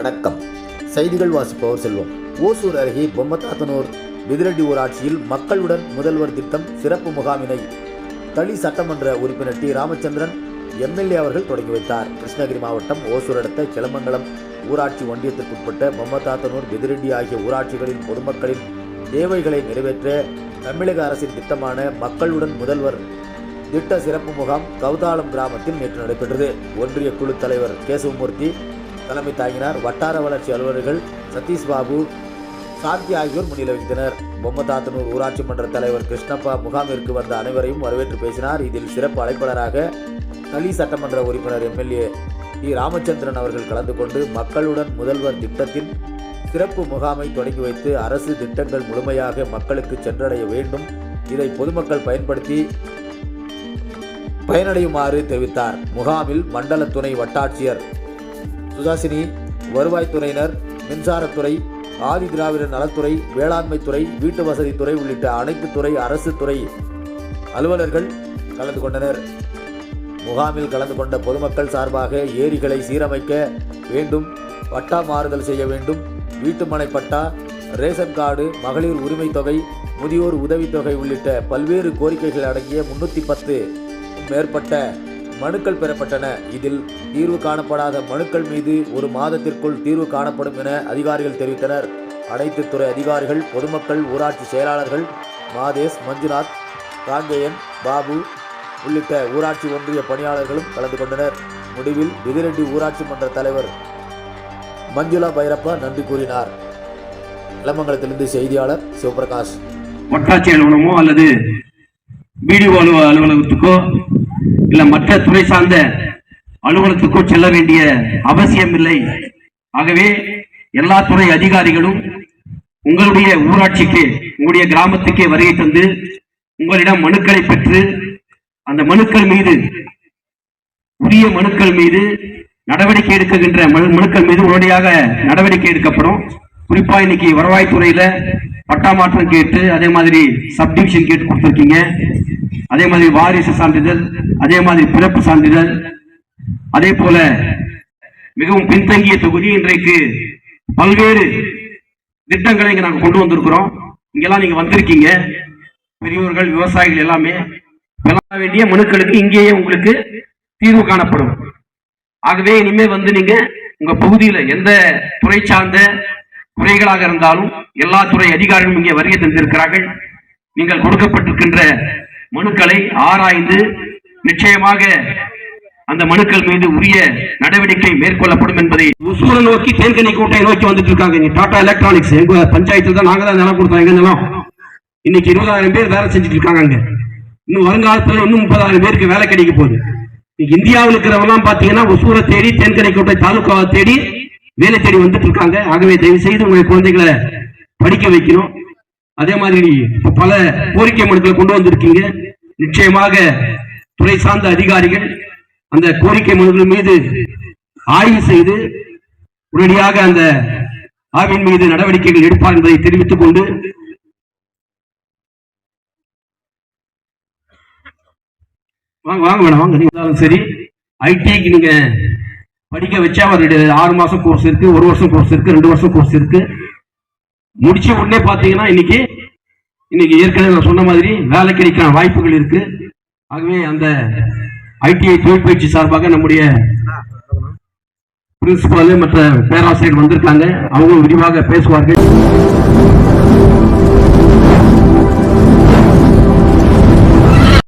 வணக்கம். செய்திகள் வாசிப்பவர் செல்வம். ஓசூர் அருகே பொம்மத்தாத்தனூர் விதிரடி ஊராட்சியில் மக்களுடன் முதல்வர் திட்டம் சிறப்பு முகாமினை தளி சட்டமன்ற உறுப்பினர் டி. ராமச்சந்திரன் எம்எல்ஏ அவர்கள் தொடங்கி வைத்தார். கிருஷ்ணகிரி மாவட்டம் ஓசூர் அடுத்த கிளமங்கலம் ஊராட்சி ஒன்றியத்திற்குட்பட்ட பொம்மத்தாத்தனூர் விதிரெட்டி ஆகிய ஊராட்சிகளின் பொதுமக்களின் தேவைகளை நிறைவேற்ற தமிழக அரசின் திட்டமான மக்களுடன் முதல்வர் திட்ட சிறப்பு முகாம் கவுதாளம் கிராமத்தில் நேற்று நடைபெற்றது. ஒன்றிய குழு தலைவர் கேசவமூர்த்தி தலைமை தாங்கினார் வட்டார வளர்ச்சி அலுவலர்கள் சதீஷ் பாபு சாந்தி ஆகியோர் முன்னிலை வைத்தனர் பொம்மதாத்தனூர் ஊராட்சி மன்ற தலைவர் கிருஷ்ணப்பா முகாமிற்கு வந்த அனைவரையும் வரவேற்று பேசினார். இதில் சிறப்பு அழைப்பாளராக தளி சட்டமன்ற உறுப்பினர் எம்எல்ஏ டி ராமச்சந்திரன் அவர்கள் கலந்து கொண்டு மக்களுடன் முதல்வர் திட்டத்தின் சிறப்பு முகாமை தொடங்கி வைத்து அரசு திட்டங்கள் முழுமையாக மக்களுக்கு சென்றடைய வேண்டும். இதை பொதுமக்கள் பயன்படுத்தி பயனடையுமாறு தெரிவித்தார். முகாமில் மண்டல துணை வட்டாட்சியர் சுதாசினி வருவாய்த்துறையினர் மின்சாரத்துறை ஆதி திராவிடர் நலத்துறை வேளாண்மைத்துறை வீட்டு வசதித்துறை உள்ளிட்ட அனைத்து துறை அரசு துறை அலுவலர்கள் கலந்து கொண்டனர். முகாமில் கலந்து கொண்ட பொதுமக்கள் சார்பாக ஏரிகளை சீரமைக்க வேண்டும். வட்டா மாறுதல் செய்ய வேண்டும். வீட்டுமனை பட்டா ரேஷன் கார்டு மகளிர் உரிமை தொகை முதியோர் உதவித்தொகை உள்ளிட்ட பல்வேறு கோரிக்கைகள் அடங்கிய முன்னூற்றி பத்து மேற்பட்ட மனுக்கள் பெறப்பட்டன. இதில் தீர்வு காணப்படாத மனுக்கள் மீது ஒரு மாதத்திற்குள் தீர்வு காணப்படும் என அதிகாரிகள் தெரிவித்தனர். அனைத்து துறை அதிகாரிகள் பொதுமக்கள் ஊராட்சி செயலாளர்கள் மாதேஷ் மஞ்சுநாத் காங்கேயன் பாபு உள்ளிட்ட ஊராட்சி ஒன்றிய பணியாளர்களும் கலந்து கொண்டனர். முடிவில் விதிரெட்டி ஊராட்சி மன்ற தலைவர் மஞ்சுளா பைரப்பா நன்றி கூறினார். இளமங்கலத்திலிருந்து செய்தியாளர் சிவபிரகாஷ். வட்டாட்சி அலுவலகமோ அல்லது பிடிஓ அலுவலகத்துக்கோ இல்ல மற்ற துறை சார்ந்த அலுவலகத்துக்கோ செல்ல வேண்டிய அவசியம் இல்லை ஆகவே எல்லா துறை அதிகாரிகளும் உங்களுடைய ஊராட்சிக்கு உங்களுடைய கிராமத்துக்கே வருகை தந்து உங்களிடம் மனுக்களை பெற்று அந்த மனுக்கள் மீது உரிய மனுக்கள் மீது நடவடிக்கை எடுக்கின்ற மனு- மனுக்கள் மீது உடனடியாக நடவடிக்கை எடுக்கப்படும். குறிப்பா இன்னைக்கு வருவாய்த்துறையில பட்டா மாற்றம் கேட்டு அதே மாதிரி சப்டிவிஷன் கேட்டு கொடுத்துருக்கீங்க. அதே மாதிரி வாரிசு சான்றிதழ் அதே மாதிரி பிறப்பு சான்றிதழ். அதே போல மிகவும் பின்தங்கிய தொகுதி இன்றைக்கு பல்வேறு திட்டங்களை இங்க நாங்கள் கொண்டு வந்திருக்கிறோம். இங்கெல்லாம் நீங்க வந்திருக்கீங்க. பெரியோர்கள் விவசாயிகள் எல்லாமே. வேண்டிய மனுக்களுக்கு இங்கேயே உங்களுக்கு தீர்வு காணப்படும். ஆகவே இனிமே வந்து நீங்க உங்க பகுதியில எந்த துறை சார்ந்த குறைகளாக இருந்தாலும் எல்லா துறை அதிகாரிகளும் இங்கே வருகை தந்திருக்கிறார்கள். நீங்கள் கொடுக்கப்பட்டிருக்கின்ற மனுக்களை ஆராய்ந்து நிச்சயமாக அந்த மனுக்கள் மீது உரிய நடவடிக்கை மேற்கொள்ளப்படும் என்பதை உசூரை நோக்கி தேன்கனி கோட்டை நோக்கி வந்துட்டு இருக்காங்க. நீ டாடா எலக்ட்ரானிக்ஸ் எங்க பஞ்சாயத்துல தான் நாங்க தான் நிலம் கொடுத்தோம். எங்க நிலம் இன்னைக்கு இருபதாயிரம் பேர் வேலை செஞ்சுட்டு இருக்காங்க அங்க. இன்னும் வருங்காலத்துல இன்னும் முப்பதாயிரம் பேருக்கு வேலை கிடைக்க போகுது. இந்தியாவில் இருக்கிறவங்கலாம் பாத்தீங்கன்னா ஒசூரை தேடி தென்கரை கோட்டை தாலுக்காவை தேடி வேலை தேடி வந்துட்டு இருக்காங்க ஆகவே தயவு செய்து உங்களுடைய குழந்தைகளை படிக்க வைக்கணும். அதே மாதிரி பல கோரிக்கை மனுக்களை கொண்டு வந்திருக்கீங்க. நிச்சயமாக துறை சார்ந்த அதிகாரிகள் அந்த கோரிக்கை மனுக்கள் மீது ஆய்வு செய்து உடனடியாக அந்த ஆவின் மீது நடவடிக்கைகள் எடுப்பார் என்பதை தெரிவித்துக் கொண்டு வாங்க வாங்க மேடம் வாங்க. இருந்தாலும் சரி. ஐடிஐக்கு நீங்க படிக்க வச்சா ஒரு ஆறு மாசம் கோர்ஸ் இருக்கு ஒரு வருஷம் கோர்ஸ் இருக்கு ரெண்டு வருஷம் கோர்ஸ் இருக்கு. முடிச்ச உடனே பாத்தீங்கன்னா இன்னைக்கு இன்னைக்கு ஏற்கனவே நான் சொன்ன மாதிரி வேலை கிடைக்கிற வாய்ப்புகள் இருக்கு. ஆகவே அந்த ஐடிஐ தொழிற்பயிற்சி சார்பாக நம்முடைய பிரின்சிபாலு மற்ற பேராசிரியர் வந்திருக்காங்க. அவங்க விரிவாக பேசுவார்கள்.